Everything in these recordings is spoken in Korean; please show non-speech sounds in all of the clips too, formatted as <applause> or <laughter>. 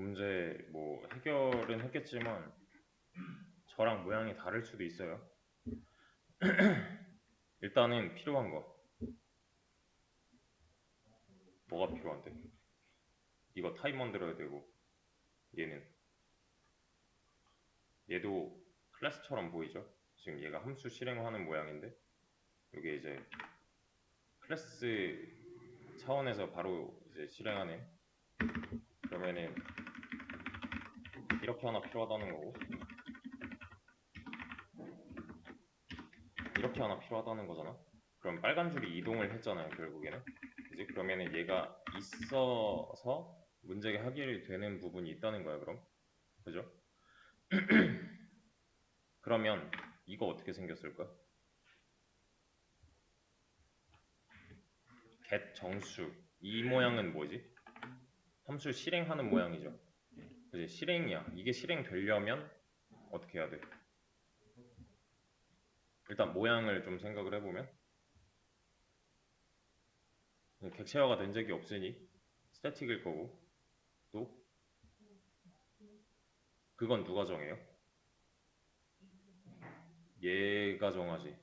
문제 뭐 해결은 했겠지만 저랑 모양이 다를 수도 있어요. <clears throat> 일단은 필요한 거 뭐가 필요한데? 이거 타입 만들어야 되고 얘는 얘도 클래스처럼 보이죠? 지금 얘가 함수 실행하는 모양인데 이게 이제 클래스 차원에서 바로 이제 실행하는 그러면은 이렇게 하나 필요하다는 거고 이렇게 하나 필요하다는 거잖아. 그럼 빨간 줄이 이동을 했잖아요, 결국에는. 이제 그러면은 얘가 있어서 문제가 해결이 되는 부분이 있다는 거야, 그럼. 그죠? <clears throat> 그러면 이거 어떻게 생겼을까? get 정수 이 모양은 뭐지? 함수 실행하는 모양이죠. 그지? 실행이야. 이게 실행되려면 어떻게 해야 돼? 일단 모양을 좀 생각을 해보면 객체화가 된 적이 없으니 스태틱일 거고 또 그건 누가 정해요? 얘가 정하지.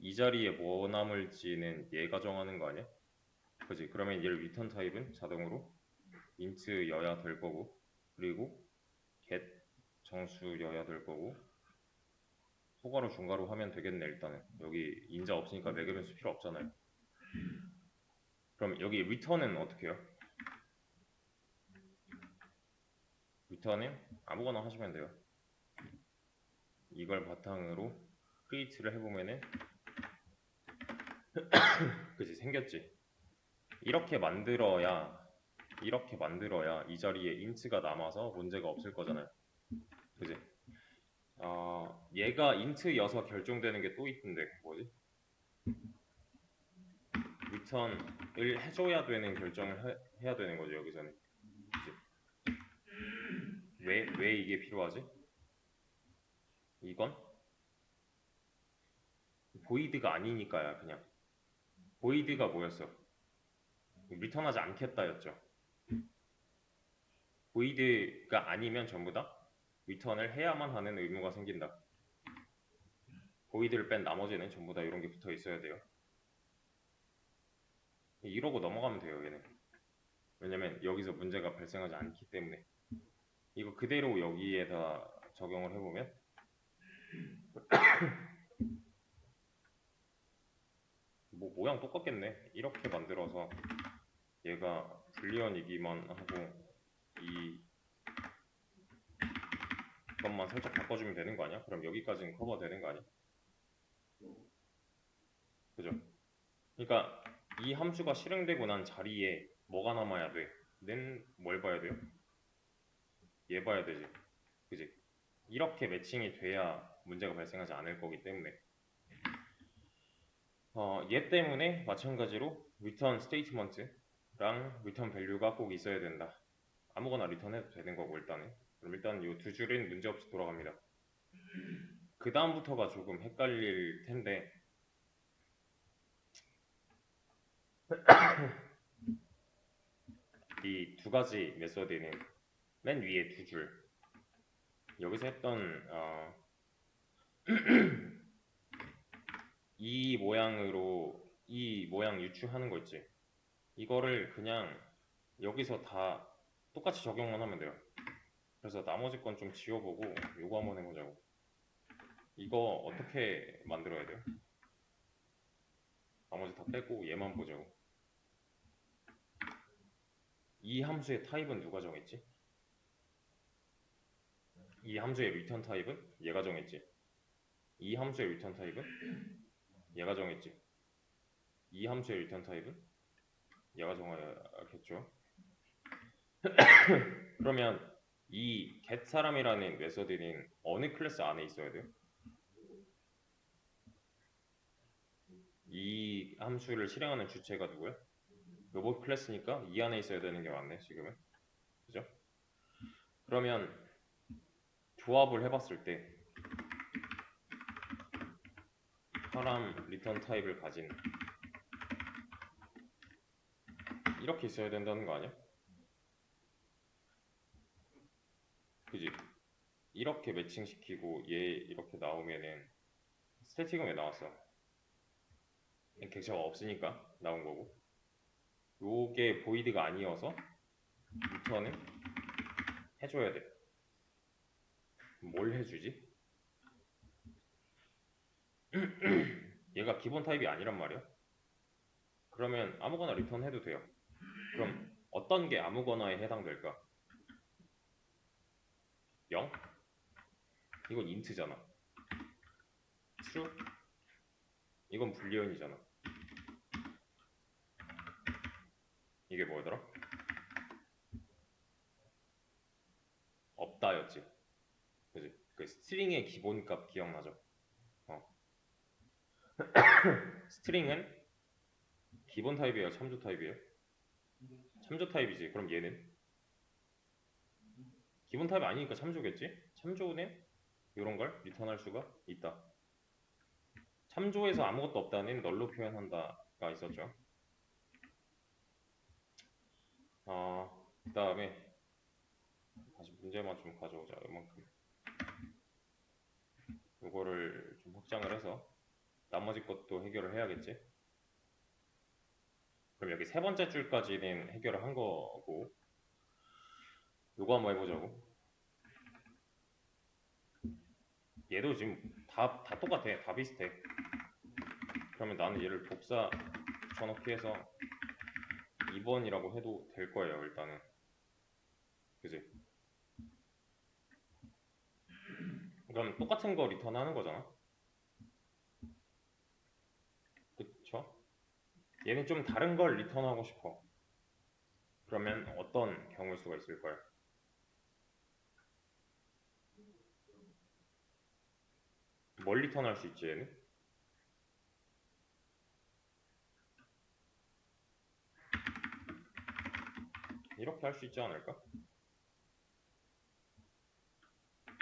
이 자리에 뭐 남을지는 얘가 정하는 거 아니야? 그지? 그러면 얘를 리턴 타입은 자동으로 인트여야 될 거고 그리고 get 정수여야 될 거고 소괄호 중괄호 하면 되겠네 일단은. 여기 인자 없으니까 매개 변수 필요 없잖아요. 그럼 여기 return은 어떻게 해요? return은 아무거나 하시면 돼요. 이걸 바탕으로 create를 해보면은 <coughs> 그지 생겼지? 이렇게 만들어야 이렇게 만들어야 이 자리에 인트가 남아서 문제가 없을 거잖아요. 그지? 어, 얘가 인트여서 결정되는 게 또 있던데 뭐지? 리턴을 해줘야 되는 결정을 해, 해야 되는 거죠 여기서는. 그지? 왜, 왜 이게 필요하지? 이건 보이드가 아니니까야 그냥 보이드가 뭐였어? 리턴하지 않겠다였죠. 보이드가 아니면 전부 다 리턴을 해야만 하는 의무가 생긴다. 보이드를 뺀 나머지는 전부 다 이런 게 붙어 있어야 돼요. 이러고 넘어가면 돼요, 얘는. 왜냐면 여기서 문제가 발생하지 않기 때문에. 이거 그대로 여기에다 적용을 해보면 <coughs> 뭐 모양 똑같겠네. 이렇게 만들어서 얘가 불리언이기만 하고 이 것만 살짝 바꿔주면 되는 거 아니야? 그럼 여기까지는 커버 되는 거 아니야? 그죠? 그러니까 이 함수가 실행되고 난 자리에 뭐가 남아야 돼? 는 뭘 봐야 돼요? 얘 봐야 되지. 그지? 이렇게 매칭이 돼야 문제가 발생하지 않을 거기 때문에 어, 얘 때문에 마찬가지로 return statement랑 return value가 꼭 있어야 된다. 아무거나 리턴해도 되는 거고 일단은. 그럼 일단 이 두 줄은 문제없이 돌아갑니다. 그 다음부터가 조금 헷갈릴 텐데. <coughs> 이 두 가지 메소드는 맨 위에 두 줄. 여기서 했던 어, <coughs> 이 모양으로 이 모양 유추하는 거 있지? 이거를 그냥 여기서 다 똑같이 적용만 하면 돼요. 그래서 나머지 건 좀 지워보고 요거 한번 해보자고. 이거 어떻게 만들어야 돼요? 나머지 다 빼고 얘만 보자고. 이 함수의 타입은 누가 정했지? 이 함수의 리턴 타입은 얘가 정했지. 이 함수의 리턴 타입은 얘가 정했지. 이 함수의 리턴 타입은 얘가 정해야겠죠. <coughs> 그러면 이 get 사람이라는 메서드는 어느 클래스 안에 있어야 돼요? 이 함수를 실행하는 주체가 누구야? 로봇 클래스니까 이 안에 있어야 되는 게 맞네 지금은 그죠? 그러면 조합을 해봤을 때 사람 리턴 타입을 가진 이렇게 있어야 된다는 거 아니야? 그지? 이렇게 매칭시키고 얘 이렇게 나오면은 스태틱은 왜 나왔어? 객체가 없으니까 나온 거고 요게 보이드가 아니어서 리턴은 해줘야 돼. 뭘 해주지? <clears throat> 얘가 기본 타입이 아니란 말이야. 그러면 아무거나 리턴 해도 돼요. 그럼 어떤 게 아무거나에 해당될까? 0? 이건 인트잖아. true? 이건 불리언이잖아. 이게 뭐더라? 없다였지. 그지? 그 스트링의 기본값 기억나죠? 어. <coughs> 스트링은 기본 타입이에요? 참조 타입이에요? 참조 타입이지. 그럼 얘는? 기본 타입 아니니까 참조겠지? 참조는 이런 걸 리턴할 수가 있다. 참조에서 아무것도 없다는 널로 표현한다가 있었죠. 어, 그 다음에 다시 문제만 좀 가져오자. 이만큼. 이거를 좀 확장을 해서 나머지 것도 해결을 해야겠지. 그럼 여기 세 번째 줄까지는 해결을 한 거고 요거 한번 해보자고. 얘도 지금 다, 다 똑같아. 다 비슷해. 그러면 나는 얘를 복사 붙여넣기 해서 2번이라고 해도 될 거예요, 일단은. 그지? 그럼 똑같은 거 리턴 하는 거잖아. 그쵸? 얘는 좀 다른 걸 리턴하고 싶어. 그러면 어떤 경우일 수가 있을까요? 뭘 리턴할 수 있지 얘는? 이렇게 할 수 있지 않을까?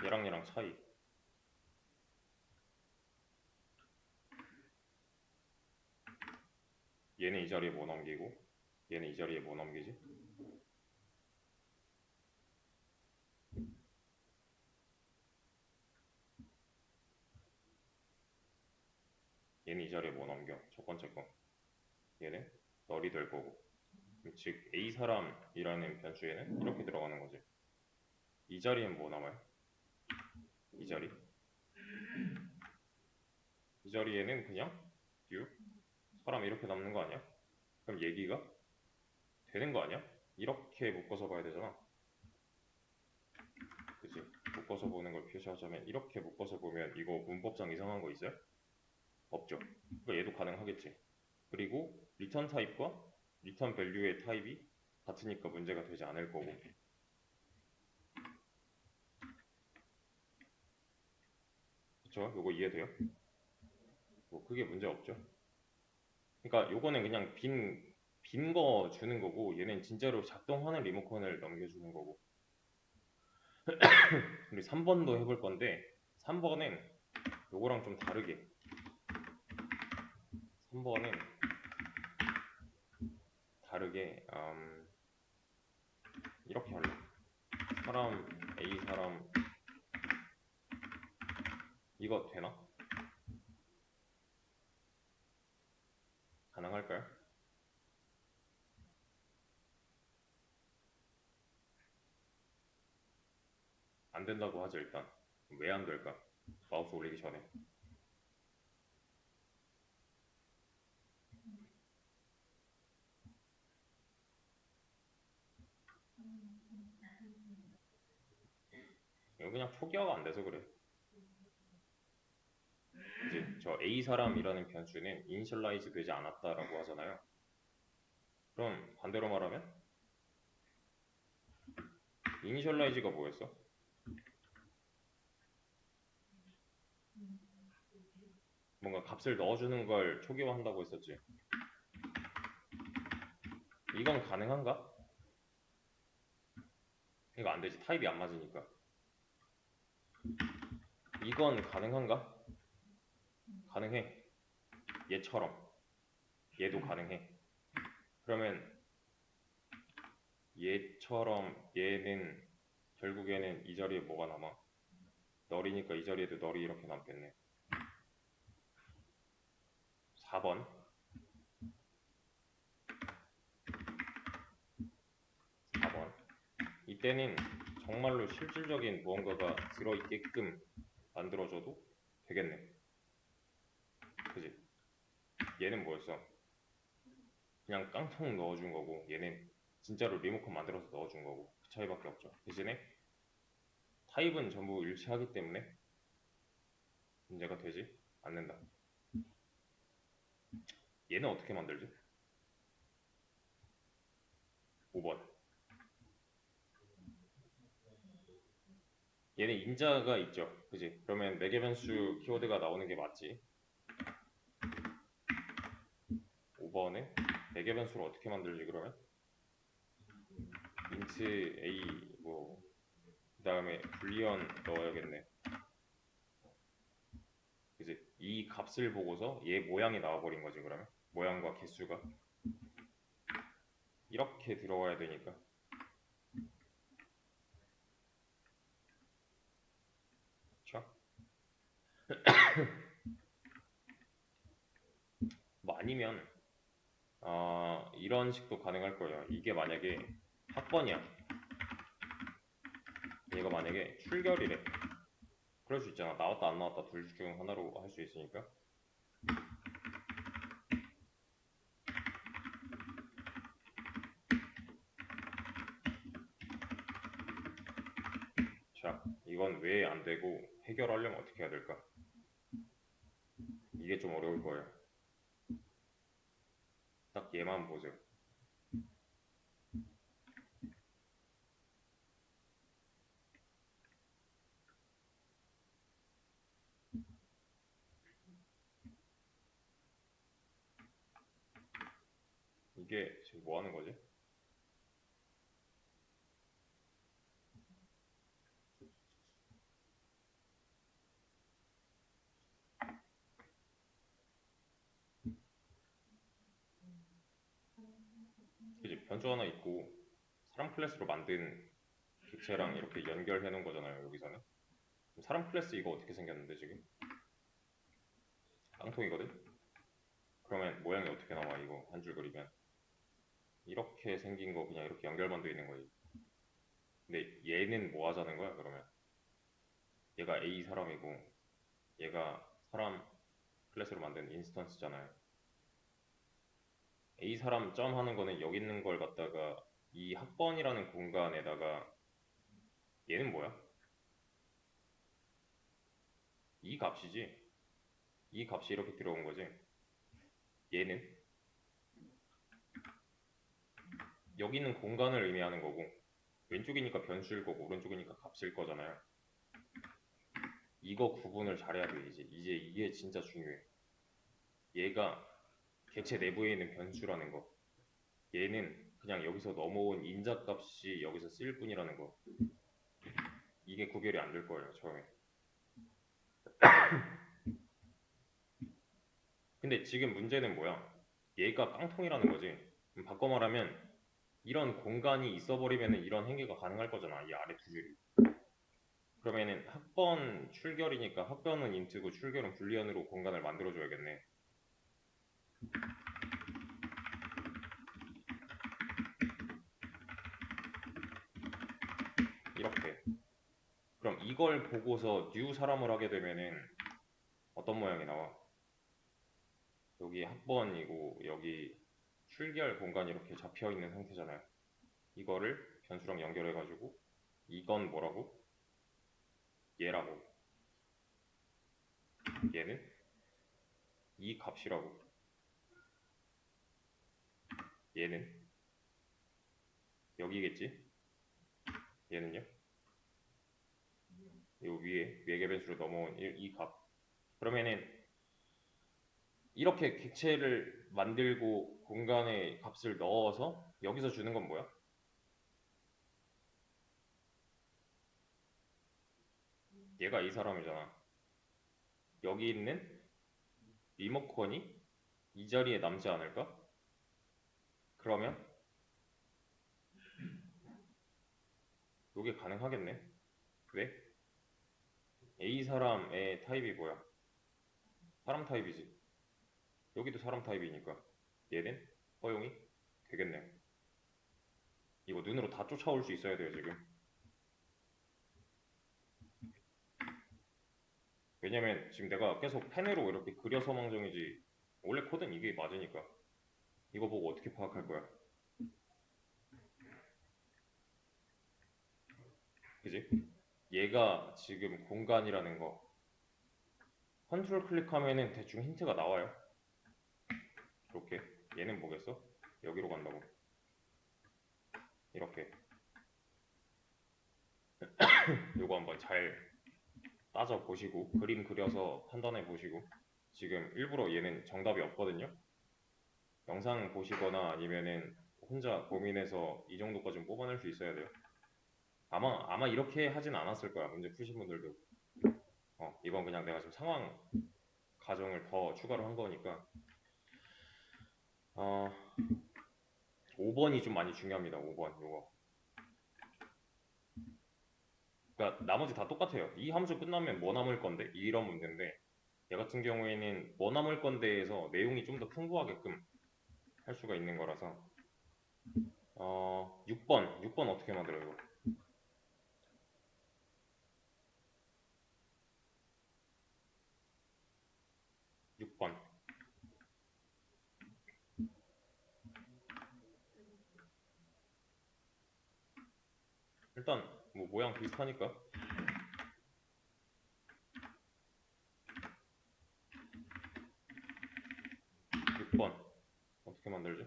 얘랑 얘랑 차이 얘는 이 자리에 뭐 넘기고 얘는 이 자리에 뭐 넘기지? 얘는 이 자리에 뭐 넘겨? 첫 번째 거 얘는 널이 될 거고 즉 A 사람이라는 변수에는 이렇게 들어가는 거지 이 자리엔 뭐 남아요? 이 자리 이 자리에는 그냥 유 사람 이렇게 남는 거 아니야? 그럼 얘기가 되는 거 아니야? 이렇게 묶어서 봐야 되잖아 그치? 묶어서 보는 걸 표시하자면 이렇게 묶어서 보면 이거 문법상 이상한 거 있어요? 없죠 그러니까 얘도 가능하겠지 그리고 리턴 타입과 리턴 밸류의 타입이 같으니까 문제가 되지 않을 거고 그쵸? 요거 이해돼요? 뭐 크게 문제 없죠? 그러니까 요거는 그냥 빈 빈 거 주는 거고 얘는 진짜로 작동하는 리모컨을 넘겨주는 거고 <clears throat> 우리 3번도 해볼 건데 3번은 요거랑 좀 다르게 3번은 다르게 음, 이렇게 할래 사람 A 사람 이거 되나? 가능할까요? 안 된다고 하죠 일단 왜 안 될까? 마우스 올리기 전에 그냥 초기화가 안 돼서 그래 이제 저 A 사람이라는 변수는 이니셜라이즈 되지 않았다라고 하잖아요 그럼 반대로 말하면 이니셜라이즈가 뭐였어? 뭔가 값을 넣어주는 걸 초기화한다고 했었지. 이건 가능한가? 이거 안 되지. 타입이 안 맞으니까. 이건 가능한가? 가능해. 얘처럼. 얘도 가능해. 그러면 얘처럼 얘는 결국에는 이 자리에 뭐가 남아? 널이니까 이 자리에도 널이 이렇게 남겠네. 4번. 4번. 이때는 정말로 실질적인 무언가가 들어있게끔 만들어줘도 되겠네. 그지? 얘는 뭐였어? 그냥 깡통 넣어준 거고 얘는 진짜로 리모컨 만들어서 넣어준 거고 그 차이밖에 없죠. 대신에 타입은 전부 일치하기 때문에 문제가 되지 않는다. 얘는 어떻게 만들지? 5번. 얘는 인자가 있죠. 그지? 그러면 매개 변수 키워드가 나오는 게 맞지. 5번에 매개 변수를 어떻게 만들지 그러면? int a 뭐 그다음에 불리언 넣어야겠네. 그지? 이 값을 보고서 얘 모양이 나와버린 거지 그러면 모양과 개수가 이렇게 들어와야 되니까 그쵸? 뭐 아니면 어, 이런 식도 가능할 거예요. 이게 만약에 학번이야. 얘가 만약에 출결이래. 그럴 수 있잖아. 나왔다 안 나왔다 둘 중 하나로 할 수 있으니까. 자, 이건 왜 안 되고 해결하려면 어떻게 해야 될까? 이게 좀 어려울 거예요. 딱 얘만 보세요. 이게 지금 뭐 하는 거지? 그지 변수 하나 있고 사람 클래스로 만든 객체랑 이렇게 연결해 놓은 거잖아요 여기서는. 사람 클래스 이거 어떻게 생겼는데 지금? 깡통이거든? 그러면 모양이 어떻게 나와 이거? 한 줄 그리면? 이렇게 생긴 거 그냥 이렇게 연결만 돼 있는 거지. 근데 얘는 뭐 하자는 거야 그러면? 얘가 A 사람이고 얘가 사람 클래스로 만든 인스턴스잖아요 A 사람 점 하는 거는 여기 있는 걸 갖다가 이 학번이라는 공간에다가 얘는 뭐야? 이 값이지. 이 값이 이렇게 들어온 거지. 얘는 여기 있는 공간을 의미하는 거고 왼쪽이니까 변수일 거고 오른쪽이니까 값일 거잖아요. 이거 구분을 잘해야 돼 이제. 이제 이게 진짜 중요해. 얘가 객체 내부에 있는 변수라는 거. 얘는 그냥 여기서 넘어온 인자값이 여기서 쓰일 뿐이라는 거. 이게 구별이 안 될 거예요, 처음에. <coughs> 근데 지금 문제는 뭐야? 얘가 깡통이라는 거지. 바꿔 말하면 이런 공간이 있어버리면 이런 행위가 가능할 거잖아. 이 아래 두 줄이. 그러면은 학번 출결이니까 학번은 인트고 출결은 불리언으로 공간을 만들어줘야겠네. 이렇게. 그럼 이걸 보고서 new 사람을 하게 되면은 어떤 모양이 나와? 여기 학번이고 여기 출결 공간이 이렇게 잡혀 있는 상태잖아요. 이거를 변수랑 연결해 가지고 이건 뭐라고? 얘라고. 얘는 이 값이라고. 얘는 여기겠지? 얘는요? 요 위에 외계 변수로 넘어온 이, 이 값. 그러면은 이렇게 객체를 만들고 공간에 값을 넣어서 여기서 주는 건 뭐야? 얘가 이 사람이잖아. 여기 있는 리모컨이 이 자리에 남지 않을까? 그러면 요게 가능하겠네. 왜? A 사람의 타입이 뭐야? 사람 타입이지. 여기도 사람 타입이니까 얘는 허용이 되겠네요. 이거 눈으로 다 쫓아올 수 있어야 돼요, 지금. 왜냐면 지금 내가 계속 펜으로 이렇게 그려서 망정이지 원래 코드는 이게 맞으니까 이거 보고 어떻게 파악할 거야? 그지? 얘가 지금 공간이라는 거 컨트롤 클릭하면은 대충 힌트가 나와요. 이렇게 얘는 뭐겠어? 여기로 간다고. 이렇게 <coughs> 요거 한번 잘 따져 보시고 그림 그려서 판단해 보시고 지금 일부러 얘는 정답이 없거든요. 영상 보시거나 아니면은 혼자 고민해서 이 정도까지 뽑아낼 수 있어야 돼요. 아마 아마 이렇게 하진 않았을 거야 문제 푸신 분들도. 어 이건 그냥 내가 지금 상황 가정을 더 추가로 한 거니까. 어 5번이 좀 많이 중요합니다. 5번 요거. 그러니까 나머지 다 똑같아요. 이 함수 끝나면 뭐 남을 건데 이런 문제인데 얘 같은 경우에는 뭐 남을 건데에서 내용이 좀 더 풍부하게끔 할 수가 있는 거라서. 어 6번. 6번 어떻게 만들어요 이거? 6번. 일단 뭐 모양 비슷하니까. 6번 어떻게 만들지?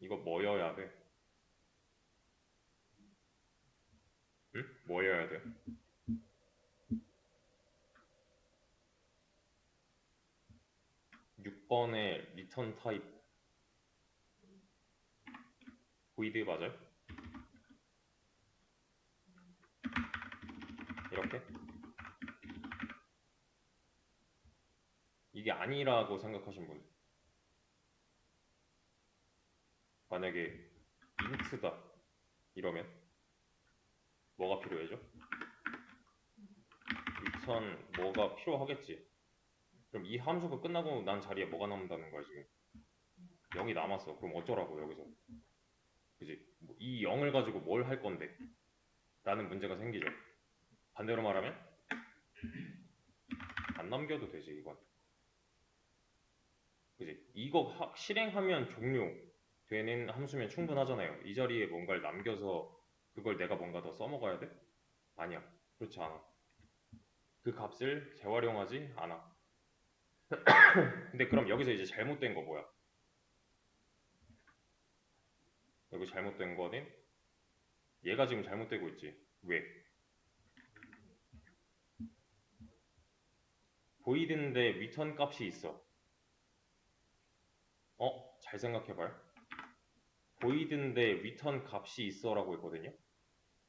이거 뭐여야 돼? 응? 뭐여야 돼? 육번의 리턴 타입 void 맞아요? 이렇게? 이게 아니라고 생각하신 분 만약에 인트다 이러면 뭐가 필요해져? 리턴 뭐가 필요하겠지? 그럼 이 함수가 끝나고 난 자리에 뭐가 남는다는 거야 지금? 0이 남았어. 그럼 어쩌라고 여기서? 그지? 뭐 이 0을 가지고 뭘 할 건데? 라는 문제가 생기죠. 반대로 말하면 안 남겨도 되지 이건. 그지? 이거 하- 실행하면 종료 되는 함수면 충분하잖아요 이 자리에 뭔가를 남겨서 그걸 내가 뭔가 더 써먹어야 돼? 아니야 그렇지 않아 그 값을 재활용하지 않아 <clears throat> 근데 그럼 여기서 이제 잘못된 거 뭐야? 여기 잘못된 거는 얘가 지금 잘못되고 있지. 왜? 보이드인데 리턴 값이 있어. 어? 잘 생각해봐요. 보이드인데 리턴 값이 있어라고 했거든요.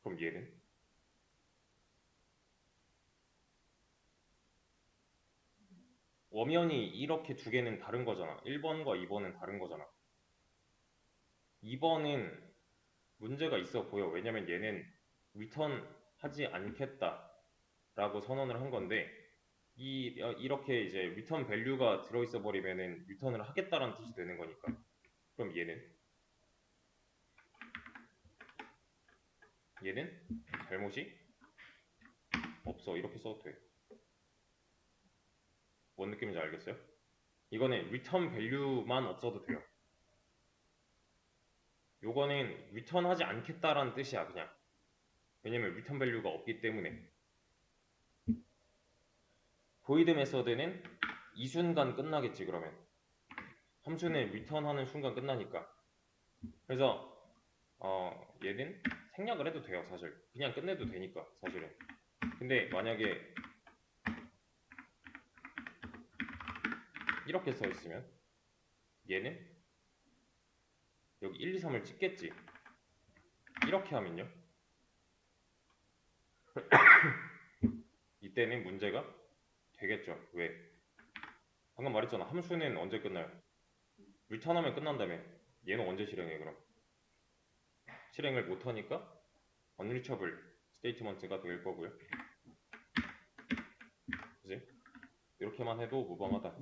그럼 얘는? 엄연히 이렇게 두 개는 다른 거잖아. 1번과 2번은 다른 거잖아. 2번은 문제가 있어 보여. 왜냐면 얘는 리턴 하지 않겠다 라고 선언을 한 건데 이 어, 이렇게 이제 리턴 밸류가 들어 있어 버리면은 리턴을 하겠다라는 뜻이 되는 거니까. 그럼 얘는 얘는 잘못이 없어. 이렇게 써도 돼. 뭔 느낌인지 알겠어요? 이거는 리턴 밸류만 없어도 돼요. 요거는 리턴 하지 않겠다라는 뜻이야, 그냥. 왜냐면 리턴 밸류가 없기 때문에. 보이드 메서드는 이 순간 끝나겠지, 그러면. 함수는 리턴 하는 순간 끝나니까. 그래서, 어, 얘는 생략을 해도 돼요, 사실. 그냥 끝내도 되니까, 사실은. 근데 만약에 이렇게 써 있으면 얘는 여기 1, 2, 3을 찍겠지. 이렇게 하면요. <coughs> 이때는 문제가 되겠죠. 왜? 방금 말했잖아. 함수는 언제 끝나요? 리턴하면 끝난다며. 얘는 언제 실행해 그럼? 실행을 못하니까 unreachable 스테이트먼트가 될 거고요. 그지? 이렇게만 해도 무방하다.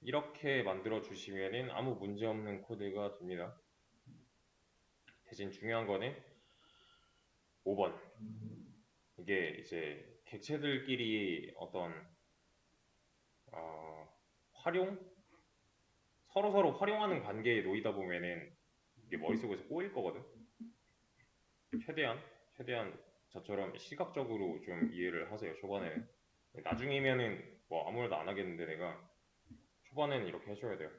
이렇게 만들어 주시면은 아무 문제 없는 코드가 됩니다. 대신 중요한 거는 5번. 이게 이제 객체들끼리 어떤 어, 활용 서로 서로 활용하는 관계에 놓이다 보면은 이게 머릿속에서 꼬일 거거든. 최대한 최대한 저처럼 시각적으로 좀 이해를 하세요. 초반에는 나중이면은 뭐 아무 말도 안 하겠는데 내가 초반에는 이렇게 해줘야 돼요.